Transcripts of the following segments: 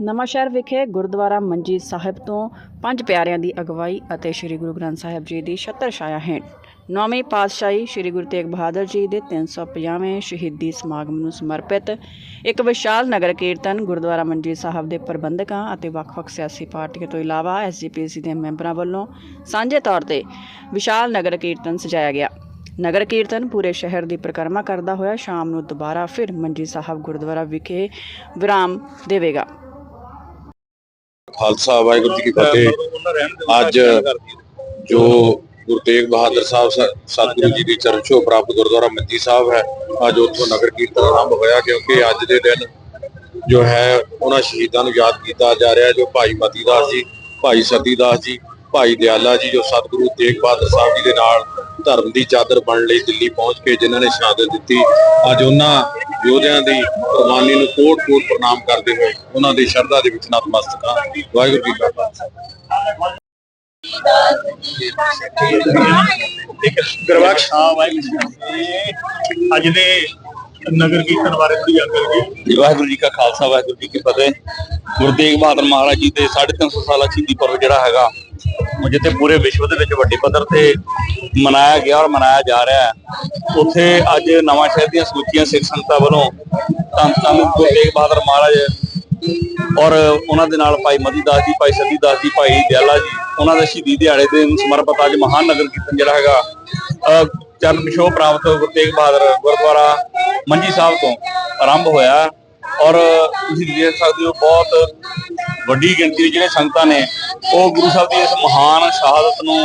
ਨਵਾਂਸ਼ਹਿਰ ਵਿਖੇ ਗੁਰਦੁਆਰਾ ਮੰਜੀ ਸਾਹਿਬ ਤੋਂ ਪੰਜ ਪਿਆਰਿਆਂ ਦੀ ਅਗਵਾਈ ਅਤੇ ਸ੍ਰੀ ਗੁਰੂ ਗ੍ਰੰਥ ਸਾਹਿਬ ਜੀ ਦੀ ਛਤਰ ਛਾਇਆ ਹੇਠ। ਨੌਵੀਂ ਪਾਤਸ਼ਾਹੀ ਸ੍ਰੀ ਗੁਰੂ ਤੇਗ ਬਹਾਦਰ ਜੀ ਦੇ 350ਵੇਂ ਸ਼ਹੀਦੀ ਸਮਾਗਮ ਨੂੰ ਸਮਰਪਿਤ ਇੱਕ ਵਿਸ਼ਾਲ ਨਗਰ ਕੀਰਤਨ ਗੁਰਦੁਆਰਾ ਮੰਜੀ ਸਾਹਿਬ ਦੇ ਪ੍ਰਬੰਧਕਾਂ ਅਤੇ ਵੱਖ-ਵੱਖ ਸਿਆਸੀ ਪਾਰਟੀਆਂ ਤੋਂ ਇਲਾਵਾ ਐਸਜੀਪੀਸੀ ਦੇ ਮੈਂਬਰਾਂ ਵੱਲੋਂ ਸਾਂਝੇ ਤੌਰ ਤੇ ਵਿਸ਼ਾਲ ਨਗਰ ਕੀਰਤਨ ਸਜਾਇਆ ਗਿਆ। ਨਗਰ ਕੀਰਤਨ ਪੂਰੇ ਸ਼ਹਿਰ ਦੀ ਪਰਿਕਰਮਾ ਕਰਦਾ ਹੋਇਆ ਸ਼ਾਮ ਨੂੰ ਦੁਬਾਰਾ ਫਿਰ ਮੰਜੀ ਸਾਹਿਬ ਗੁਰਦੁਆਰਾ ਵਿਖੇ ਵਿਰਾਮ ਦੇਵੇਗਾ। ਖਾਲਸਾ ਵਾਹਿਗੁਰੂ ਜੀ ਕੀ ਫਤਿਹ। ਅੱਜ ਜੋ ਗੁਰੂ ਤੇਗ ਬਹਾਦਰ ਸਾਹਿਬ ਸਤਿਗੁਰੂ ਜੀ ਦੀ ਚਰਨ ਛੋਹ ਪ੍ਰਾਪਤ ਗੁਰਦੁਆਰਾ ਮੰਜੀ ਸਾਹਿਬ ਹੈ ਅੱਜ ਉੱਥੋਂ ਨਗਰ ਕੀਰਤਨ ਆਰੰਭ ਹੋਇਆ ਕਿਉਂਕਿ ਅੱਜ ਦੇ ਦਿਨ ਜੋ ਹੈ ਉਹਨਾਂ ਸ਼ਹੀਦਾਂ ਨੂੰ ਯਾਦ ਕੀਤਾ ਜਾ ਰਿਹਾ ਜੋ ਭਾਈ ਮਤੀ ਦਾਸ ਜੀ ਭਾਈ ਸਤੀ ਦਾਸ ਜੀ ਭਾਈ ਦਿਆਲਾ ਜੀ ਜੋ ਸਤਿਗੁਰੂ ਤੇਗ ਬਹਾਦਰ ਸਾਹਿਬ ਜੀ ਦੇ ਨਾਲ ਧਰਮ ਦੀ ਚਾਦਰ ਬਣਨ ਲਈ ਦਿੱਲੀ ਪਹੁੰਚ ਕੇ ਜਿਨ੍ਹਾਂ ਨੇ ਸ਼ਹਾਦਤ ਦਿੱਤੀ। ਅੱਜ ਉਹਨਾਂ ਯੋਧਿਆਂ ਦੀ ਕੁਰਬਾਨੀ ਨੂੰ ਕੋਟ-ਕੋਟ ਪ੍ਰਣਾਮ ਕਰਦੇ ਹੋਏ ਉਹਨਾਂ ਦੀ ਸ਼ਰਧਾ ਦੇ ਵਿੱਚ ਨਤਮਸਤਕ ਹਾਂ ਵਾਹਿਗੁਰੂ ਜੀ ਕਾ ਖਾਲਸਾ। ਇੱਕ ਗੁਰਬਖਸ਼ ਹਾਂ ਵਾਹਿਗੁਰੂ ਅੱਜ ਦੇ ਨਗਰ ਕੀਰਤਨ ਬਾਰੇ ਥੋੜੀ ਗੱਲ ਕਰੀਏ ਵਾਹਿਗੁਰੂ ਜੀ ਕਾ ਖਾਲਸਾ ਵਾਹਿਗੁਰੂ ਜੀ ਕੀ ਫਤਿਹ। ਗੁਰੂ ਤੇਗ ਬਹਾਦਰ ਮਹਾਰਾਜ ਜੀ ਦੇ 350 ਸਾਲਾ ਸ਼ਹੀਦੀ ਪਰਵ ਜਿਹੜਾ ਹੈਗਾ ਜਿੱਥੇ ਪੂਰੇ ਵਿਸ਼ਵ ਦੇ ਵਿੱਚ ਵੱਡੇ ਪੱਧਰ ਤੇ ਮਨਾਇਆ ਗਿਆ ਔਰ ਮਨਾਇਆ ਜਾ ਰਿਹਾ ਹੈ। ਉੱਥੇ ਅੱਜ ਨਵਾਂ ਸ਼ਹਿਰ ਦੀਆਂ ਸਮੁੱਚੀਆਂ ਸਿੱਖ ਸੰਗਤਾਂ ਵੱਲੋਂ ਧੰਨ ਧੰਨ ਗੁਰੂ ਤੇਗ ਬਹਾਦਰ ਮਹਾਰਾਜ ਔਰ ਉਹਨਾਂ ਦੇ ਨਾਲ ਭਾਈ ਮਤੀ ਦਾਸ ਜੀ, ਭਾਈ ਸਤੀ ਦਾਸ ਜੀ, ਭਾਈ ਦਿਆਲਾ ਜੀ, ਉਹਨਾਂ ਦੇ ਸ਼ਹੀਦੀ ਦਿਹਾੜੇ ਦੇ ਸਮਰਪਿਤ ਅੱਜ ਮਹਾਨ ਨਗਰ ਕੀਰਤਨ ਜਿਹੜਾ ਹੈਗਾ ਚਰਨ ਵਿਸ਼ੋ ਪ੍ਰਾਪਤ ਗੁਰੂ ਤੇਗ ਬਹਾਦਰ ਗੁਰਦੁਆਰਾ ਮੰਜੀ ਸਾਹਿਬ ਤੋਂ ਆਰੰਭ ਹੋਇਆ। ਔਰ ਤੁਸੀਂ ਦੇਖ ਸਕਦੇ ਹੋ ਬਹੁਤ ਵੱਡੀ ਗਿਣਤੀ ਵਿੱਚ ਜਿਹੜੇ ਸੰਗਤਾਂ ਨੇ, ਉਹ ਗੁਰੂ ਸਾਹਿਬ ਦੀ ਇਸ ਮਹਾਨ ਸ਼ਹਾਦਤ ਨੂੰ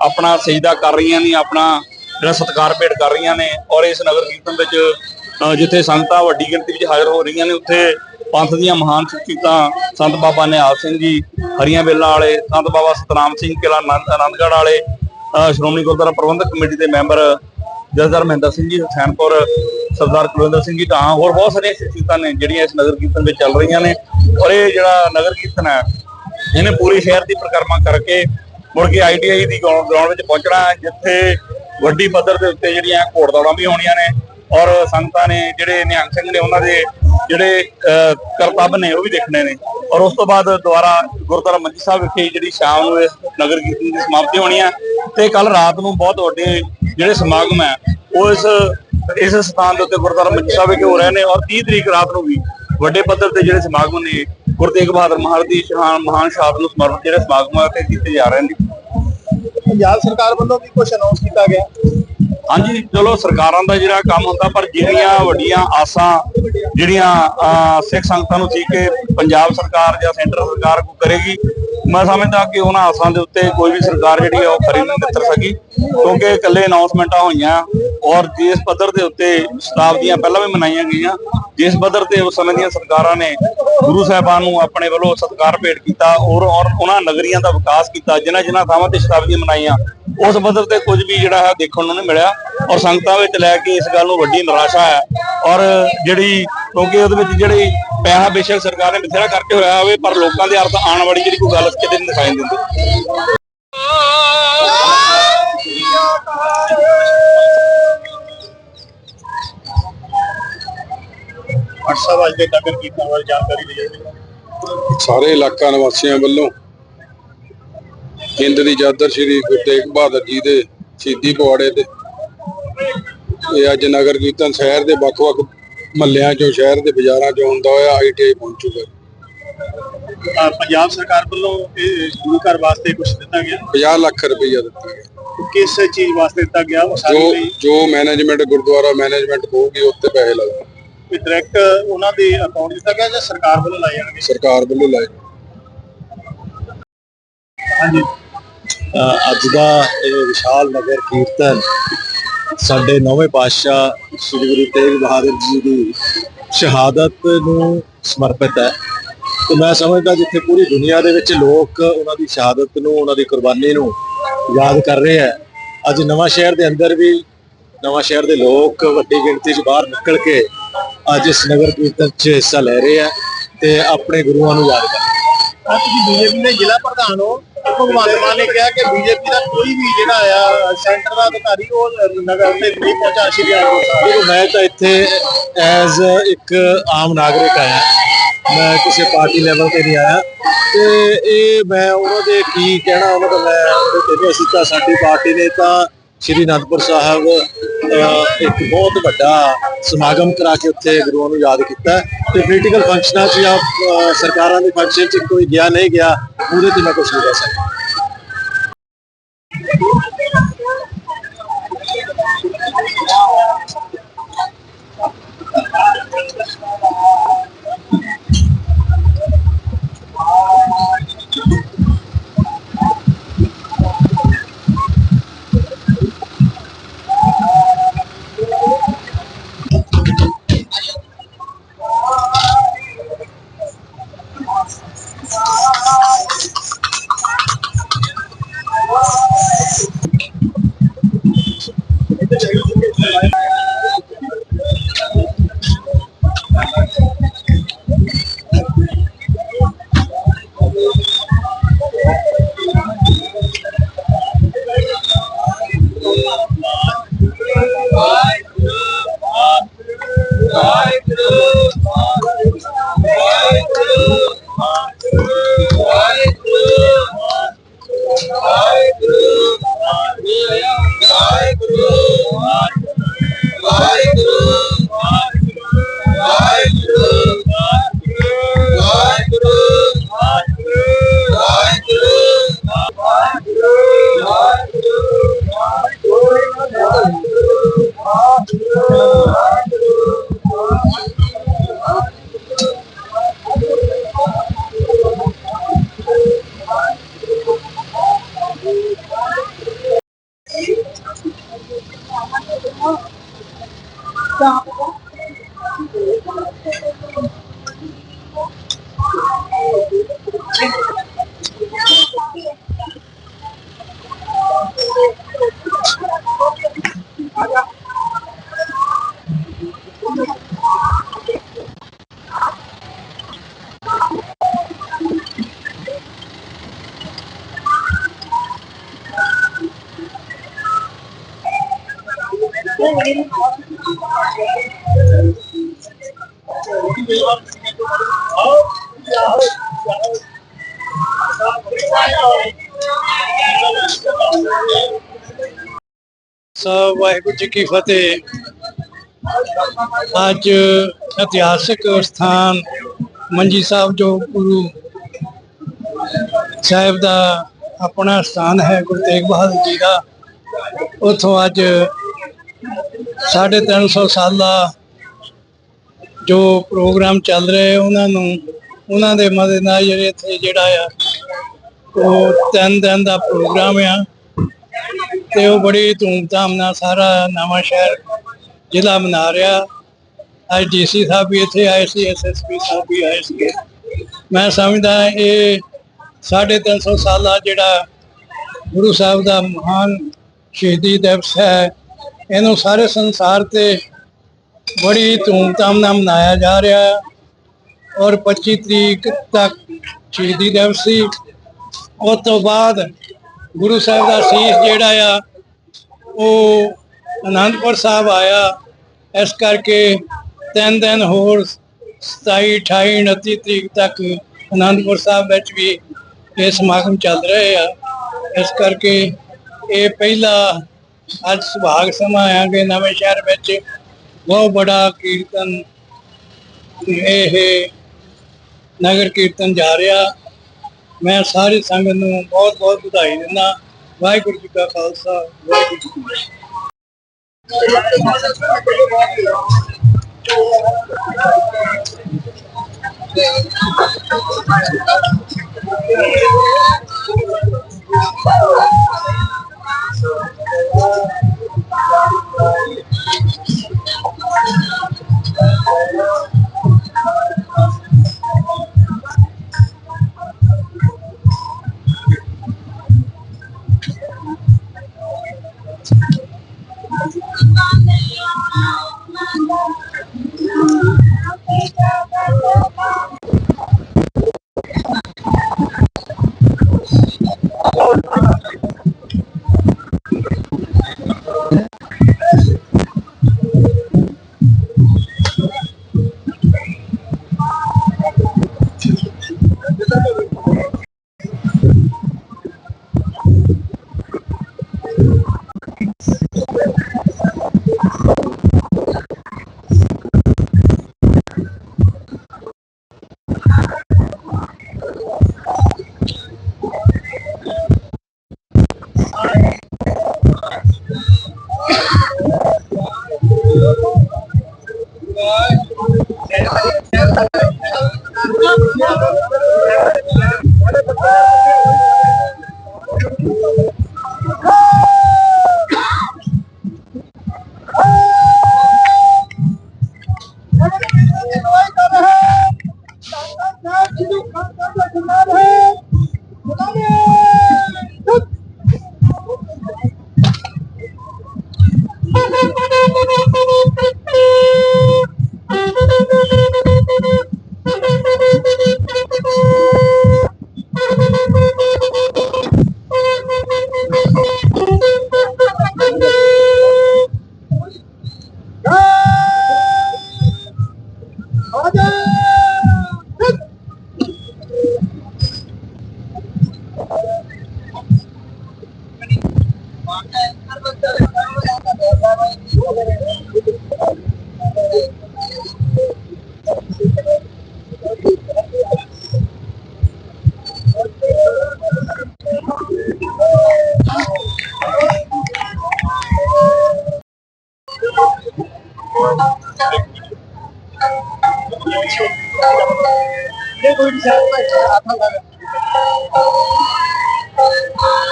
ਆਪਣਾ ਸਜਦਾ ਕਰ ਰਹੀਆਂ ਨੇ, ਆਪਣਾ ਜਿਹੜਾ ਸਤਿਕਾਰ ਭੇਟ ਕਰ ਰਹੀਆਂ ਨੇ ਔਰ ਇਸ ਨਗਰ ਕੀਰਤਨ ਵਿੱਚ ਜਿੱਥੇ ਸੰਗਤਾਂ ਵੱਡੀ ਗਿਣਤੀ ਵਿੱਚ ਹਾਜ਼ਰ ਹੋ ਰਹੀਆਂ ਨੇ, ਉੱਥੇ ਪੰਥ ਦੀਆਂ ਮਹਾਨ ਸ਼ਖਸੀਅਤਾਂ ਸੰਤ ਬਾਬਾ ਨਿਹਾਲ ਸਿੰਘ ਜੀ, ਹਰੀਆਂ ਬੇਲਾਂ ਵਾਲੇ, ਸੰਤ ਬਾਬਾ ਸਤਨਾਮ ਸਿੰਘ ਕਿਲਾ ਆਨੰਦ- ਆਨੰਦਗੜ੍ਹ ਵਾਲੇ ਸ਼੍ਰੋਮਣੀ ਗੁਰਦੁਆਰਾ ਪ੍ਰਬੰਧਕ ਕਮੇਟੀ ਦੇ ਮੈਂਬਰ ਜਸਦਰ ਮਹਿੰਦਰ ਸਿੰਘ ਜੀ ਹੁਸੈਨਪੁਰ ਸਰਦਾਰ ਕੁਲਵਿੰਦਰ ਸਿੰਘ ਜੀ ਤਾਂ ਹੋਰ ਬਹੁਤ ਸਾਰੀਆਂ ਸ਼ਖਸੀਅਤਾਂ ਨੇ ਜਿਹੜੀਆਂ ਇਸ ਨਗਰ ਕੀਰਤਨ ਵਿੱਚ ਚੱਲ ਰਹੀਆਂ ਨੇ। ਔਰ ਇਹ ਜਿਹੜਾ ਨਗਰ ਕੀਰਤਨ ਹੈ ਇਹਨੇ ਪੂਰੇ ਸ਼ਹਿਰ ਦੀ ਪਰਿਕਰਮਾ ਕਰਕੇ ਮੁੜ ਕੇ ਆਈਟੀਆਈ ਦੀ ਗਰਾਊਂਡ ਵਿੱਚ ਪਹੁੰਚਣਾ ਜਿੱਥੇ ਵੱਡੀ ਪੱਧਰ ਦੇ ਉੱਤੇ ਜਿਹੜੀਆਂ ਘੋੜਦੌੜਾਂ ਵੀ ਹੋਣੀਆਂ ਨੇ। ਔਰ ਸੰਗਤਾਂ ਨੇ ਜਿਹੜੇ ਨਿਹੰਗ ਸਿੰਘ ਨੇ ਉਹਨਾਂ ਦੇ ਜਿਹੜੇ ਅਹ, ਕਰਤੱਵ ਨੇ ਉਹ ਵੀ ਦੇਖਣੇ ਨੇ। ਔਰ ਉਸ ਤੋਂ ਬਾਅਦ ਦੁਬਾਰਾ ਗੁਰਦੁਆਰਾ ਮੰਜੀ ਸਾਹਿਬ ਵਿਖੇ ਜਿਹੜੀ ਸ਼ਾਮ ਨੂੰ ਇਸ ਨਗਰ ਕੀਰਤਨ ਦੀ ਸਮਾਪਤੀ ਹੋਣੀ ਹੈ। ਤੇ ਕੱਲ ਰਾਤ ਨੂੰ ਬਹੁਤ ਵੱਡੇ ਜਿਹੜੇ ਸਮਾਗਮ ਹੈ, ਉਹ ਇਸ ਇਸ ਸਥਾਨ ਦੇ ਉੱਤੇ ਗੁਰਦੁਆਰਾ ਮੰਜੀ ਸਾਹਿਬ ਵਿਖੇ ਹੋ ਰਹੇ ਨੇ ਔਰ 30 ਤਰੀਕ ਰਾਤ ਨੂੰ ਵੀ ਵੱਡੇ ਪੱਧਰ ਤੇ ਜਿਹੜੇ ਸਮਾਗਮ ਨੇ, ਗੁਰੂ ਤੇਗ ਬਹਾਦਰ ਮਹਾਰਾਜ ਦੀ ਸ਼ਹਾਨ ਮਹਾਨ ਸ਼ਹਾਦਤ ਨੂੰ ਸਮਰਪਿਤ ਜਿਹੜੇ ਸਮਾਗਮ ਆ ਤੇ ਕੀਤੇ ਜਾ ਰਹੇ ਨੇ। ਪੰਜਾਬ ਸਰਕਾਰ ਵੱਲੋਂ ਵੀ ਕੁਝ ਅਨਾਉਂਸ ਕੀਤਾ ਗਿਆ। ਹਾਂਜੀ, ਚਲੋ ਸਰਕਾਰਾਂ ਦਾ ਜਿਹੜਾ ਕੰਮ ਹੁੰਦਾ, ਪਰ ਜਿੰਨੀਆਂ ਵੱਡੀਆਂ ਆਸਾਂ ਜਿਹੜੀਆਂ ਸਿੱਖ ਸੰਗਤਾਂ ਨੂੰ ਸੀ ਕਿ ਪੰਜਾਬ ਸਰਕਾਰ ਜਾਂ ਸੈਂਟਰ ਸਰਕਾਰ ਕੋ ਕਰੇਗੀ, ਮੈਂ ਸਮਝਦਾ ਕਿ ਉਹਨਾਂ ਆਸਾਂ ਦੇ ਉੱਤੇ ਕੋਈ ਵੀ ਸਰਕਾਰ ਜਿਹੜੀ ਆ, ਉਹ ਖਰੀ ਨਹੀਂ ਉਤਰ ਸਕੀ, ਕਿਉਂਕਿ ਇਕੱਲੇ ਅਨਾਉਂਸਮੈਂਟਾਂ ਹੋਈਆਂ, ਔਰ ਜਿਸ ਪੱਧਰ ਦੇ ਉੱਤੇ ਸ਼ਤਾਬਦੀਆਂ ਪਹਿਲਾਂ ਵੀ ਮਨਾਈਆਂ ਗਈਆਂ, ਜਿਸ ਪੱਧਰ ਤੇ ਉਸ ਸਮੇਂ ਦੀਆਂ ਸਰਕਾਰਾਂ ਨੇ ਗੁਰੂ ਸਾਹਿਬਾਨ ਨੂੰ ਆਪਣੇ ਵੱਲੋਂ ਸਤਿਕਾਰ ਭੇਟ ਕੀਤਾ, ਔਰ ਔਰ ਉਹਨਾਂ ਨਗਰੀਆਂ ਦਾ ਵਿਕਾਸ ਕੀਤਾ, ਜਿਨ੍ਹਾਂ ਜਿਨ੍ਹਾਂ ਥਾਵਾਂ ਤੇ ਸ਼ਤਾਬਦੀਆਂ ਮਨਾਈਆਂ ਉਸ ਪੱਧਰ ਤੇ ਕੁਝ ਵੀ ਜਿਹੜਾ ਹੈ ਦੇਖਣ ਨੂੰ ਨਹੀਂ ਮਿਲਿਆ ਔਰ ਸੰਗਤਾਂ ਵਿੱਚ ਲੈ ਕੇ ਇਸ ਗੱਲ ਨੂੰ ਵੱਡੀ ਨਿਰਾਸ਼ਾ ਹੈ ਔਰ ਜਿਹੜੀ ਕਿਉਂਕਿ ਉਹਦੇ ਵਿੱਚ ਜਿਹੜੀ ਪੈਸਾ ਬੇਸ਼ੱਕ ਸਰਕਾਰ ਨੇ ਬਥੇਰਾ ਕਰਕੇ ਹੋਇਆ ਹੋਵੇ ਪਰ ਲੋਕਾਂ ਦੇ ਅਰਥ ਆਉਣ ਵਾਲੀ ਜਿਹੜੀ ਕੋਈ ਗੱਲ ਕਿਤੇ ਨਹੀਂ ਦਿਖਾਈ ਦਿੰਦੀ। WhatsApp ਅੱਜ ਦੇ ਨਗਰ ਕੀਰਤਨ ਬਾਰੇ ਜਾਣਕਾਰੀ ਦੇ ਜਾਵੇ ਸਾਰੇ ਇਲਾਕਾ ਨਿਵਾਸੀਆਂ ਵੱਲੋਂ ਹਿੰਦ ਦੀ ਚਾਦਰ ਸ੍ਰੀ ਗੁਰੂ ਤੇਗ ਬਹਾਦਰ ਜੀ ਦੇ ਸ਼ਹੀਦੀ ਪਵਾੜੇ ਤੇ। ਇਹ ਅੱਜ ਨਗਰ ਕੀਰਤਨ ਸ਼ਹਿਰ ਦੇ ਵੱਖ-ਵੱਖ ਮਹੱਲਿਆਂ ਚੋਂ ਸ਼ਹਿਰ ਦੇ ਬਾਜ਼ਾਰਾਂ ਚੋਂ ਹੁੰਦਾ ਹੋਇਆ ਆਈਟੀਆਈ ਪਹੁੰਚੂਗਾ ਪੰਜਾਬ ਸਰਕਾਰ ਵੱਲੋਂ ਇਹ ਗੁਰੂ ਘਰ ਵਾਸਤੇ ਕੁਝ ਦਿੱਤਾ ਗਿਆ? 50 ਲੱਖ ਰੁਪਈਆ ਦਿੱਤਾ ਗਿਆ। ਕਿਸ ਚੀਜ਼ ਵਾਸਤੇ ਦਿੱਤਾ ਗਿਆ? ਉਹ ਸਾਰੇ ਜੋ ਮੈਨੇਜਮੈਂਟ ਗੁਰਦੁਆਰਾ ਮੈਨੇਜਮੈਂਟ ਹੋਊਗੀ ਉੱਤੇ ਪੈਸੇ ਲੱਗਣਗੇ ਵੀ ਡਾਇਰੈਕਟ ਉਹਨਾਂ ਦੇ ਅਕਾਊਂਟ ਦਿੱਤਾ ਗਿਆ ਜਾਂ ਸਰਕਾਰ ਵੱਲੋਂ ਲਾਏ ਜਾਣਗੇ? ਸਰਕਾਰ ਵੱਲੋਂ ਲਾਏ। ਹਾਂਜੀ। ਅੱਜ ਦਾ ਇਹ ਵਿਸ਼ਾਲ ਨਗਰ ਕੀਰਤਨ ਸਾਡੇ ਨੌਵੇਂ ਪਾਤਸ਼ਾਹ ਸ੍ਰੀ ਗੁਰੂ ਤੇਗ ਬਹਾਦਰ ਜੀ ਦੀ ਸ਼ਹਾਦਤ ਨੂੰ ਸਮਰਪਿਤ ਹੈ। ਤੇ ਮੈਂ ਸਮਝਦਾ ਜਿੱਥੇ ਪੂਰੀ ਦੁਨੀਆ ਦੇ ਵਿੱਚ ਲੋਕ ਉਹਨਾਂ ਦੀ ਸ਼ਹਾਦਤ ਨੂੰ, ਉਹਨਾਂ ਦੀ ਕੁਰਬਾਨੀ ਨੂੰ ਯਾਦ ਕਰ ਰਹੇ ਹੈ। ਅੱਜ ਨਵਾਂ ਸ਼ਹਿਰ ਦੇ ਅੰਦਰ ਵੀ ਨਵਾਂ ਸ਼ਹਿਰ ਦੇ ਲੋਕ ਵੱਡੀ ਗਿਣਤੀ 'ਚ ਬਾਹਰ ਨਿਕਲ ਕੇ ਅੱਜ ਇਸ ਨਗਰ ਕੀਰਤਨ 'ਚ ਹਿੱਸਾ ਲੈ ਰਹੇ ਹੈ ਤੇ ਆਪਣੇ ਗੁਰੂਆਂ ਨੂੰ ਯਾਦ ਕਰ ਰਹੇ ਹੈ। ਅੱਜ ਤੁਸੀਂ ਬੀਜੇਪੀ ਦੇ ਜ਼ਿਲ੍ਹਾ ਪ੍ਰਧਾਨ ਹੋ। ਭਗਵੰਤ ਮਾਨ ਨੇ ਕਿਹਾ ਕਿ ਬੀਜੇਪੀ ਦਾ ਕੋਈ ਵੀ ਜਿਹੜਾ ਆ, ਸੈਂਟਰ ਦਾ ਅਧਿਕਾਰੀ ਉਹ ਨਗਰ ਦੇ ਨਹੀਂ ਪਹੁੰਚਾ ਸ਼੍ਰੀ ਅਨੰਦਪੁਰ ਸਾਹਿਬ ਮੈਂ ਤਾਂ ਇੱਥੇ ਐਜ਼ ਇੱਕ ਆਮ ਨਾਗਰਿਕ ਆਇਆ। ਮੈਂ ਕਿਸੇ ਪਾਰਟੀ ਲੈਵਲ ਤੇ ਨਹੀਂ ਆਇਆ। ਤੇ ਇਹ ਮੈਂ ਉਹਨਾਂ ਦੇ ਕੀ ਕਹਿਣਾ, ਉਹਨਾਂ ਦਾ ਮੈਂ ਉਹਦੇ ਤੇ ਅਸੀਂ ਤਾਂ ਸਾਡੀ ਪਾਰਟੀ ਨੇ ਤਾਂ ਸ਼੍ਰੀ ਅਨੰਦਪੁਰ ਸਾਹਿਬ ਇੱਕ ਬਹੁਤ ਵੱਡਾ ਸਮਾਗਮ ਕਰਾ ਕੇ ਉੱਥੇ ਗੁਰੂਆਂ ਨੂੰ ਯਾਦ ਕੀਤਾ। ਤੇ ਪੋਲੀਟੀਕਲ ਫੰਕਸ਼ਨਾਂ 'ਚ ਜਾਂ ਸਰਕਾਰਾਂ ਦੇ ਫੰਕਸ਼ਨ 'ਚ ਕੋਈ ਗਿਆ, ਨਹੀਂ ਗਿਆ, ਉਹਦੇ ਤੇ ਮੈਂ ਕੁਝ ਨਹੀਂ ਕਹਿ ਸਕਦਾ। ਸਾਹਿਬ ਵਾਹਿਗੁਰੂ ਜੀ ਕੀ ਫਤਿਹ। ਅੱਜ ਇਤਿਹਾਸਕ ਸਥਾਨ ਮੰਜੀ ਸਾਹਿਬ ਜੋ ਗੁਰੂ ਸਾਹਿਬ ਦਾ ਆਪਣਾ ਸਥਾਨ ਹੈ, ਗੁਰੂ ਤੇਗ ਬਹਾਦਰ ਜੀ ਦਾ, ਉਥੋਂ ਅੱਜ 350 ਸਾਲਾ ਜੋ ਪ੍ਰੋਗਰਾਮ ਚੱਲ ਰਹੇ ਉਹਨਾਂ ਨੂੰ, ਉਹਨਾਂ ਦੇ ਮਦਦ ਨਾਲ ਜਿਹੜੇ ਇੱਥੇ ਜਿਹੜਾ ਆ, ਉਹ ਤਿੰਨ ਦਿਨ ਦਾ ਪ੍ਰੋਗਰਾਮ ਆ। ਤੇ ਉਹ ਬੜੀ ਧੂਮਧਾਮ ਨਾਲ ਸਾਰਾ ਨਵਾਂ ਸ਼ਹਿਰ ਜ਼ਿਲ੍ਹਾ ਮਨਾ ਰਿਹਾ। ਅੱਜ ਡੀਸੀ ਸਾਹਿਬ ਵੀ ਇੱਥੇ ਆਏ ਸੀ ਐਸਐਸਪੀ ਸਾਹਿਬ ਵੀ ਆਏ ਸੀ ਮੈਂ ਸਮਝਦਾ ਇਹ 350 ਸਾਲਾ ਜਿਹੜਾ ਗੁਰੂ ਸਾਹਿਬ ਦਾ ਮਹਾਨ ਸ਼ਹੀਦੀ ਦਿਵਸ ਹੈ, ਇਹਨੂੰ ਸਾਰੇ ਸੰਸਾਰ ਤੇ ਬੜੀ ਧੂਮਧਾਮ ਨਾਲ ਮਨਾਇਆ ਜਾ ਰਿਹਾ ਹੈ ਔਰ 25 ਤਰੀਕ ਤੱਕ ਸ਼ਹੀਦੀ ਦਿਵਸ ਸੀ। ਉਸ ਤੋਂ ਬਾਅਦ ਗੁਰੂ ਸਾਹਿਬ ਦਾ ਸੀਸ ਜਿਹੜਾ ਆ, ਉਹ ਅਨੰਦਪੁਰ ਸਾਹਿਬ ਆਇਆ। ਇਸ ਕਰਕੇ ਤਿੰਨ ਦਿਨ ਹੋਰ 27 28 29 ਤਰੀਕ ਤੱਕ ਅਨੰਦਪੁਰ ਸਾਹਿਬ ਵਿੱਚ ਵੀ ਇਹ ਸਮਾਗਮ ਚੱਲ ਰਹੇ ਆ। ਇਸ ਕਰਕੇ ਇਹ ਪਹਿਲਾ ਅੱਜ ਸੁਭਾਗ ਸਮਾਂ ਆਇਆ ਕਿ ਨਵੇਂ ਸ਼ਹਿਰ ਵਿੱਚ। ਬਹੁਤ ਬੜਾ ਕੀਰਤਨ ਇਹ ਨਗਰ ਕੀਰਤਨ ਜਾ ਰਿਹਾ। ਮੈਂ ਸਾਰੇ ਸੰਗਤ ਨੂੰ ਬਹੁਤ ਬਹੁਤ ਵਧਾਈ ਦਿੰਦਾ। ਵਾਹਿਗੁਰੂ ਜੀ ਕਾ ਖਾਲਸਾ, ਵਾਹਿਗੁਰੂ ਜੀ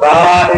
Bye.